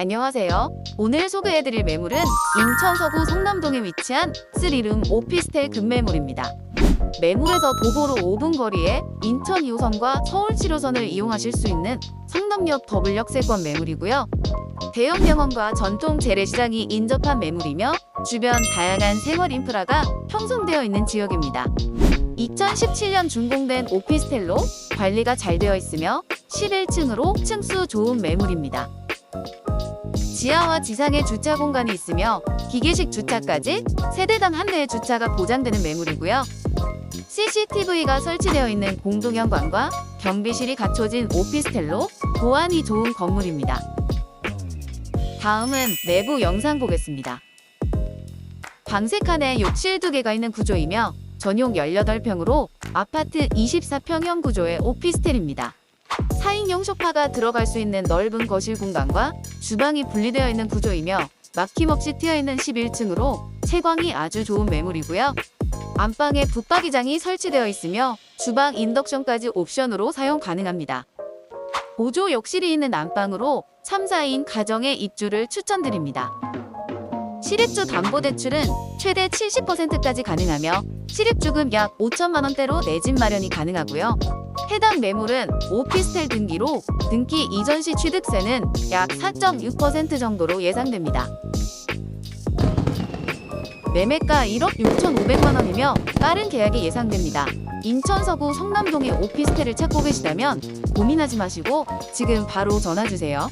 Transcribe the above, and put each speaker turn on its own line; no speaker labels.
안녕하세요. 오늘 소개해드릴 매물은 인천 서구 성남동에 위치한 3룸 오피스텔 급매물입니다. 매물에서 도보로 5분 거리에 인천 2호선과 서울 7호선을 이용하실 수 있는 성남역 더블역 세권 매물이고요. 대형 병원과 전통 재래시장이 인접한 매물이며 주변 다양한 생활 인프라가 형성되어 있는 지역입니다. 2017년 준공된 오피스텔로 관리가 잘 되어 있으며 11층으로 층수 좋은 매물입니다. 지하와 지상에 주차 공간이 있으며 기계식 주차까지 세대당 한 대의 주차가 보장되는 매물이고요. CCTV가 설치되어 있는 공동현관과 경비실이 갖춰진 오피스텔로 보안이 좋은 건물입니다. 다음은 내부 영상 보겠습니다. 방색칸에 욕실 2개가 있는 구조이며 전용 18평으로 아파트 24평형 구조의 오피스텔입니다. 4인용 소파가 들어갈 수 있는 넓은 거실 공간과 주방이 분리되어 있는 구조이며 막힘없이 트여있는 11층으로 채광이 아주 좋은 매물이고요. 안방에 붙박이장이 설치되어 있으며 주방 인덕션까지 옵션으로 사용 가능합니다. 보조 욕실이 있는 안방으로 3, 4인 가정의 입주를 추천드립니다. 실입주 담보대출은 최대 70%까지 가능하며 실입주금 약 5천만 원대로 내 집 마련이 가능하고요. 해당 매물은 오피스텔 등기로 등기 이전 시 취득세는 약 4.6% 정도로 예상됩니다. 매매가 1억 6,500만 원이며 빠른 계약이 예상됩니다. 인천 서구 성남동의 오피스텔을 찾고 계시다면 고민하지 마시고 지금 바로 전화 주세요.